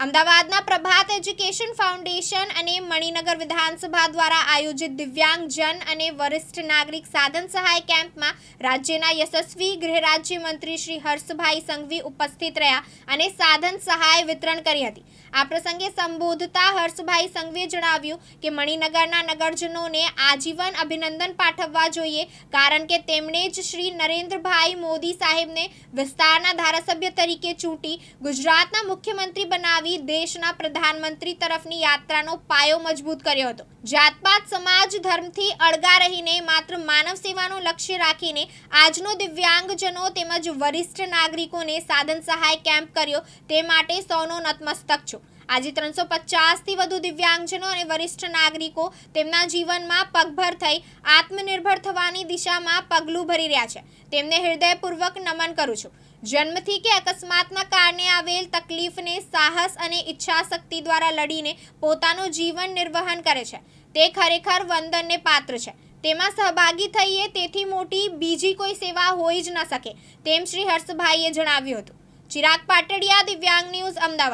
અમદાવાદના પ્રભાત education foundation અને મણિનગર વિધાનસભા દ્વારા આયોજિત દિવ્યાંગજન અને વરિષ્ઠ નાગરિક સાધન સહાય કેમ્પમાં રાજ્યના યશસ્વી ગૃહ રાજ્યમંત્રી શ્રી હર્ષભાઈ સંઘવી ઉપસ્થિત રહ્યા અને સાધન સહાય વિતરણ કરી હતી. આ પ્રસંગે સંબોધતા હર્ષભાઈ સંઘવીએ જણાવ્યું કે મણિનગરના નગરજનોને આજીવન અભિનંદન પાઠવવા જોઈએ, કારણ કે તેમણે જ શ્રી નરેન્દ્રભાઈ મોદી સાહેબને વિસ્તારના ધારાસભ્ય તરીકે ચૂંટી, ગુજરાતના મુખ્યમંત્રી બનાવી, દેશના પ્રધાનમંત્રી તરફની યાત્રાનો પાયો મજબૂત કર્યો હતો. જાતપાત સમાજ ધર્મથી અળગા રહીને માત્ર માનવ સેવાનું લક્ષ્ય રાખીને આજનો દિવ્યાંગજનો તેમજ વરિષ્ઠ નાગરિકોને સાધન સહાય કેમ્પ કર્યો, તે માટે સૌનો નતમસ્તક છું. આજે ત્રણસો પચાસથી વધુ દિવ્યાંગજનો અને વરિષ્ઠ નાગરિકો તેમના જીવનમાં પગભર થઈ આત્મનિર્ભર થવાની દિશામાં પગલું ભરી રહ્યા છે. તેમને હૃદયપૂર્વક નમન કરું છું. જન્મથી કે અકસ્માતના કારણે આવેલ તકલીફને સાહસ અને ઈચ્છા શક્તિ દ્વારા લડીને પોતાનું જીવન નિર્વહન કરે છે. તે ખરેખર વંદનને પાત્ર છે. તેમાં સહભાગી થઈએ તેથી મોટી બીજી કોઈ સેવા હોઈ જ ન શકે, તેમ શ્રી હર્ષભાઈએ જણાવ્યું હતું. ચિરાગ પાટડિયા, દિવ્યાંગ ન્યૂઝ, અમદાવાદ.